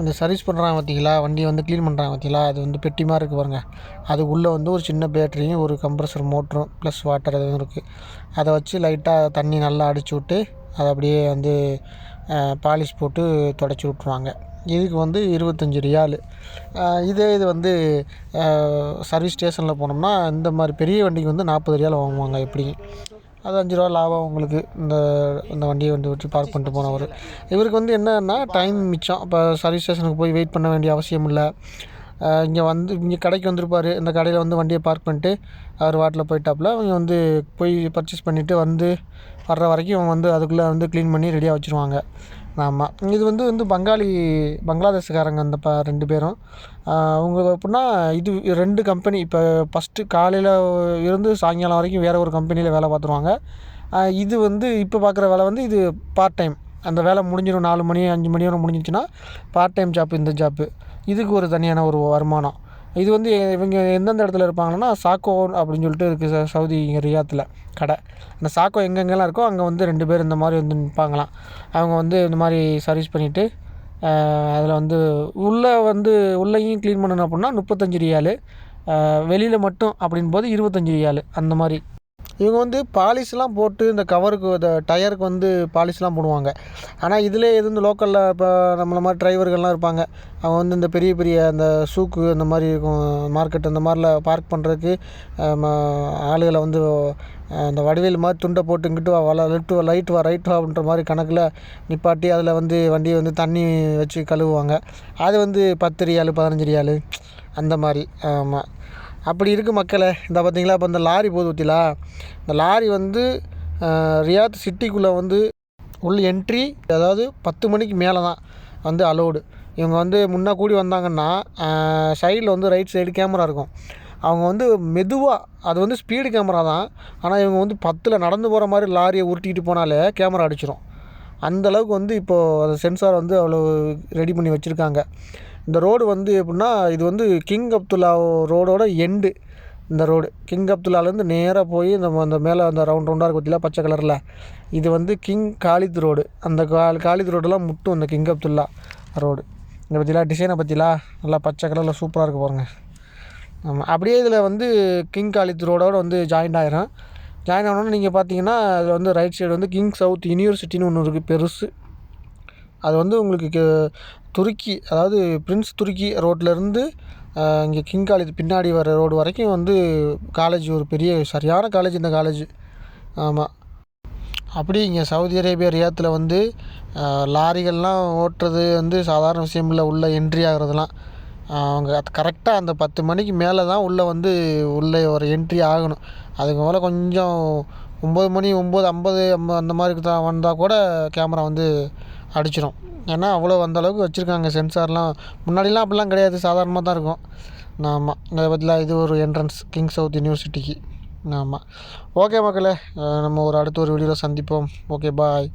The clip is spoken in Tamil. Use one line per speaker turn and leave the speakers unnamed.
இந்த சர்வீஸ் பண்ணுறாங்க பார்த்தீங்களா வண்டி வந்து க்ளீன் பண்ணுறாங்க பார்த்தீங்களா அது வந்து பெட்டி மாதிரி இருக்குது பாருங்கள் அதுக்குள்ளே வந்து ஒரு சின்ன பேட்டரியும் ஒரு கம்ப்ரஸர் மோட்டரும் ப்ளஸ் வாட்டர் அதுவும் இருக்குது அதை வச்சு லைட்டாக தண்ணி நல்லா அடிச்சு விட்டு அதை அப்படியே வந்து பாலிஷ் போட்டு தொடச்சி விட்ருவாங்க இதுக்கு வந்து இருபத்தஞ்சி ரியாலு. இதே இது வந்து சர்வீஸ் ஸ்டேஷனில் போனோம்னா இந்த மாதிரி பெரிய வண்டிக்கு வந்து நாற்பது ரியால் வாங்குவாங்க எப்படியும். அது அஞ்சு ரூபா லாபம் உங்களுக்கு இந்த இந்த வண்டியை வந்து வச்சு பார்க் பண்ணிட்டு போனவர். இவருக்கு வந்து என்னன்னா டைம் மிச்சம். இப்போ சர்வீஸ் ஸ்டேஷனுக்கு போய் வெயிட் பண்ண வேண்டிய அவசியம் இல்லை. இங்கே வந்து இங்கே கடைக்கு வந்திருப்பார். இந்த கடையில் வந்து வண்டியை பார்க் பண்ணிட்டு அவர் வாட்டில் போயிட்டாப்புல அவங்க வந்து போய் பர்ச்சேஸ் பண்ணிவிட்டு வந்து வர்ற வரைக்கும் இவங்க வந்து அதுக்குள்ளே வந்து க்ளீன் பண்ணி ரெடியாக வச்சுருவாங்க. ஆமாம் இது வந்து வந்து பங்காளி பங்களாதேஷ்காரங்க அந்த ப ரெண்டு பேரும். அவங்க எப்படின்னா இது ரெண்டு கம்பெனி இப்போ ஃபஸ்ட்டு காலையில் இருந்து சாயங்காலம் வரைக்கும் வேறு ஒரு கம்பெனியில் வேலை பார்த்துருவாங்க இது வந்து இப்போ பார்க்குற வேலை வந்து இது பார்ட் டைம் அந்த வேலை முடிஞ்சிடும் நாலு மணி அஞ்சு மணி வரை முடிஞ்சிச்சுன்னா பார்ட் டைம் ஜாப்பு இந்த ஜாப்பு இதுக்கு ஒரு தனியான ஒரு வருமானம். இது வந்து இவங்க எந்தெந்த இடத்துல இருப்பாங்கன்னா சாக்கோ அப்படின்னு சொல்லிட்டு இருக்குது ச சவுதி இங்கே ரியாத்தில் கடை. அந்த சாக்கோ எங்கெங்கெல்லாம் இருக்கோ அங்கே வந்து ரெண்டு பேர் இந்த மாதிரி வந்து நிற்பாங்களாம் அவங்க வந்து இந்த மாதிரி சர்வீஸ் பண்ணிவிட்டு அதில் வந்து உள்ளே வந்து உள்ளேயும் க்ளீன் பண்ணணும் அப்படின்னா முப்பத்தஞ்சு ரியாலு வெளியில் மட்டும் அப்படின் போது இருபத்தஞ்சி ரியாலு அந்த மாதிரி. இவங்க வந்து பாலிஷ்லாம் போட்டு இந்த கவருக்கு இந்த டயருக்கு வந்து பாலிஷ்லாம் போடுவாங்க. ஆனால் இதிலே இது இந்த லோக்கலில் இப்போ நம்மளை மாதிரி டிரைவர்கள்லாம் இருப்பாங்க. அவங்க வந்து இந்த பெரிய பெரிய அந்த சூக்கு அந்த மாதிரி இருக்கும் மார்க்கெட் அந்த மாதிரிலாம் பார்க் பண்ணுறதுக்கு ஆளுகளை வந்து அந்த வடிவேல் மாதிரி துண்டை போட்டு இங்கிட்டு வா வள லெஃப்ட் வா லைட் வா ரைட் வா அப்படின்ற மாதிரி கணக்கில் நிப்பாட்டி அதில் வந்து வண்டியை வந்து தண்ணி வச்சு கழுவுவாங்க. அது வந்து பத்து ரியாலு பதினஞ்சு ரியாலு அந்த மாதிரி. ஆமாம் அப்படி இருக்குது மக்களே. இந்த பார்த்தீங்களா இப்போ இந்த லாரி போகுது பார்த்தீங்களா இந்த லாரி வந்து ரியாத் சிட்டிக்குள்ளே வந்து உள்ள என்ட்ரி அதாவது பத்து மணிக்கு மேலே தான் வந்து அலோடு இவங்க வந்து முன்னே கூடி வந்தாங்கன்னா சைடில் வந்து ரைட் சைடு கேமரா இருக்கும். அவங்க வந்து மெதுவாக அது வந்து ஸ்பீடு கேமரா தான். ஆனால் இவங்க வந்து பத்தில் நடந்து போகிற மாதிரி லாரியை உருட்டிக்கிட்டு போனாலே கேமரா அடிச்சிடும் அந்தளவுக்கு வந்து இப்போது அந்த சென்சார் வந்து அவ்வளோ ரெடி பண்ணி வச்சுருக்காங்க. இந்த ரோடு வந்து எப்படின்னா இது வந்து கிங் அப்துல்லா ரோடோட எண்டு இந்த ரோடு. கிங் அப்துல்லாலேருந்து நேராக போய் இந்த அந்த மேலே அந்த ரவுண்ட் ரவுண்டாக இருக்கும் பார்த்தீங்களா பச்சை கலரில் இது வந்து கிங் காலித் ரோடு. அந்த கா காலித் ரோடெல்லாம் முட்டும் இந்த கிங் அப்துல்லா ரோடு. இந்த பற்றிலாம் டிசைனை பற்றிலாம் நல்லா பச்சை கலரில் சூப்பராக இருக்க பாருங்கள் ஆமாம் அப்படியே இதில் வந்து கிங் காலித் ரோடோடு வந்து ஜாயின் ஆகிரும் ஜாயின் ஆனோன்னு நீங்கள் பார்த்தீங்கன்னா அதில் வந்து ரைட் சைடு வந்து கிங் சவுத் யூனிவர்சிட்டின்னு ஒன்று இருக்குது பெருசு. அது வந்து உங்களுக்கு துருக்கி அதாவது பிரின்ஸ் துருக்கி ரோட்லேருந்து இங்கே கிங் காலேஜ் பின்னாடி வர ரோடு வரைக்கும் வந்து காலேஜ் ஒரு பெரிய சரியான காலேஜ் இந்த காலேஜ். ஆமாம் அப்படி இங்கே சவுதி அரேபியா ரியாத்தில் வந்து லாரிகள்லாம் ஓட்டுறது வந்து சாதாரண விஷயம் இல்லை. உள்ளே என்ட்ரி ஆகிறதுலாம். அவங்க அது கரெக்டாக அந்த பத்து மணிக்கு மேலே தான் உள்ளே வந்து உள்ளே ஒரு என்ட்ரி ஆகணும். அதுக்கு மேலே கொஞ்சம் ஒம்பது மணி ஒம்பது ஐம்பது அந்த மாதிரி தான் வந்தால் கூட கேமரா வந்து அடிச்சிடும் ஏன்னா அவ்வளோ அந்தளவுக்கு வச்சுருக்காங்க சென்சார்லாம். முன்னாடிலாம் அப்படிலாம் கிடையாது. சாதாரணமாக தான் இருக்கும். ஆமாம் அதை பற்றிலாம் இது ஒரு என்ட்ரன்ஸ் கிங் சவுத் யூனிவர்சிட்டிக்கு ஆமாம் ஓகே மக்களே நம்ம ஒரு அடுத்த ஒரு வீடியோவில் சந்திப்போம். Okay bye